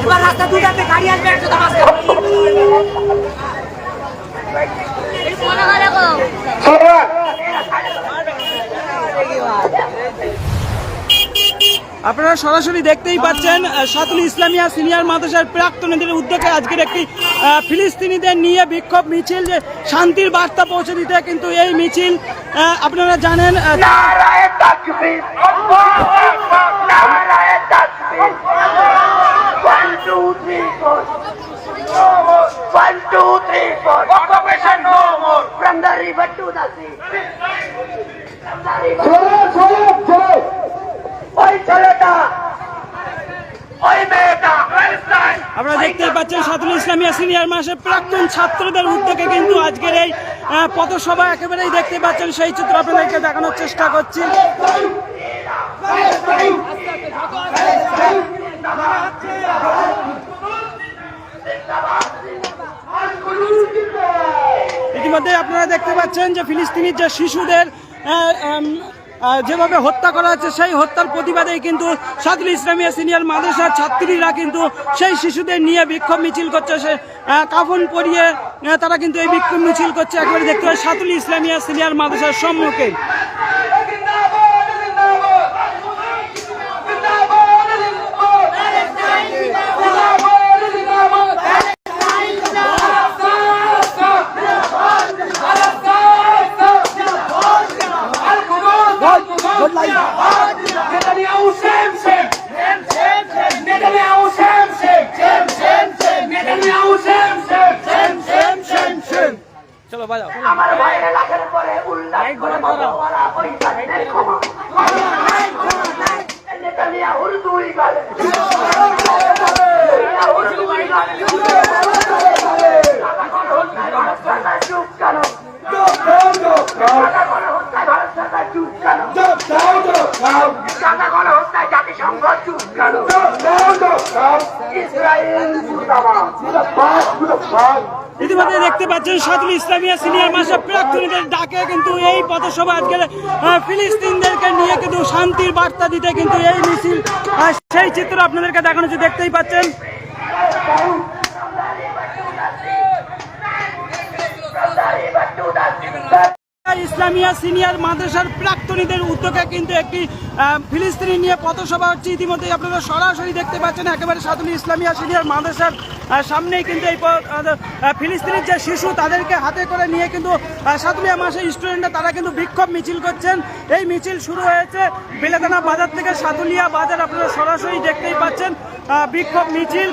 এবার রাস্তা দুটাতে গাড়ি আসবে মাঝখানে আপনারা সরাসরি দেখতেই পাচ্ছেন সাতুল ইসলামিয়া সিনিয়র মাদ্রাসার প্রাক্তনীদের উদ্যোগে আজকের একটি আহ, ফিলিস্তিনিদের নিয়ে বিক্ষোভ মিছিল যে শান্তির বার্তা পৌঁছে দিতে কিন্তু এই মিছিল আপনারা জানেন one two three four occupation no more from the river to the sea ওই ছেলেটা। ওই মেয়েটা। প্যালেস্টাইন আপনারা দেখতেই পাচ্ছেন সাতুল ইসলামিয়া সিনিয়র মাসের প্রাক্তন ছাত্রদের উদ্যোগে কিন্তু আজকের এই পথসভা একেবারেই দেখতে পাচ্ছেন। সেই চিত্র আপনাদেরকে দেখানোর চেষ্টা করছি। ইতিমধ্যে আপনারা দেখতে পাচ্ছেন যে ফিলিস্তিনির যে শিশুদের যেভাবে হত্যা করা হচ্ছে, সেই হত্যার প্রতিবাদেই কিন্তু সাদুল ইসলামিয়া সিনিয়র মাদ্রাসার ছাত্রীরা কিন্তু সেই শিশুদের নিয়ে বিক্ষোভ মিছিল করছে। সে কাফন পরিয়ে তারা কিন্তু এই বিক্ষোভ মিছিল করছে। একবারে দেখতে পাচ্ছি সাদুল ইসলামিয়া সিনিয়র মাদ্রাসার সম্মুখে। চলো বাজাও আমার ভাইয়ের লাখের পরে উল্লাস করে মতওয়ালা ওই জাতির ক্ষমা নেতানিয়াহুর দুই গালে। নেতানিয়াহুর গালে কোন চুপ কেন টাকা কোন ইতিমধ্যে দেখতে পাচ্ছেন সাদুল ইসলামিয়া সিনিয়র মাসের প্রাক্তনীদের ডাকে কিন্তু এই পথসভা আজকে ফিলিস্তিনদেরকে নিয়ে কিন্তু শান্তির বার্তা দিতে কিন্তু এই মিছিল সেই চিত্র আপনাদেরকে দেখানো হচ্ছে দেখতেই পাচ্ছেন। ইসলামিয়া সিনিয়র মাদ্রাসার প্রাক্তনীদের উদ্যোগে কিন্তু একটি ফিলিস্তিনি নিয়ে পথসভা হচ্ছে। ইতিমধ্যে আপনারা সরাসরি দেখতে পাচ্ছেন একেবারে সাদুল ইসলামিয়া সিনিয়র মাদ্রাসার সামনেই কিন্তু এই ফিলিস্তিনির যে শিশু তাদেরকে হাতে করে নিয়ে কিন্তু আহ, সাদুলিয়া মাসের স্টুডেন্টরা তারা কিন্তু বিক্ষোভ মিছিল করছেন। এই মিছিল শুরু হয়েছে বেলেদানা বাজার থেকে সাদুলিয়া বাজার আপনারা সরাসরি দেখতেই পাচ্ছেন বিক্ষোভ মিছিল।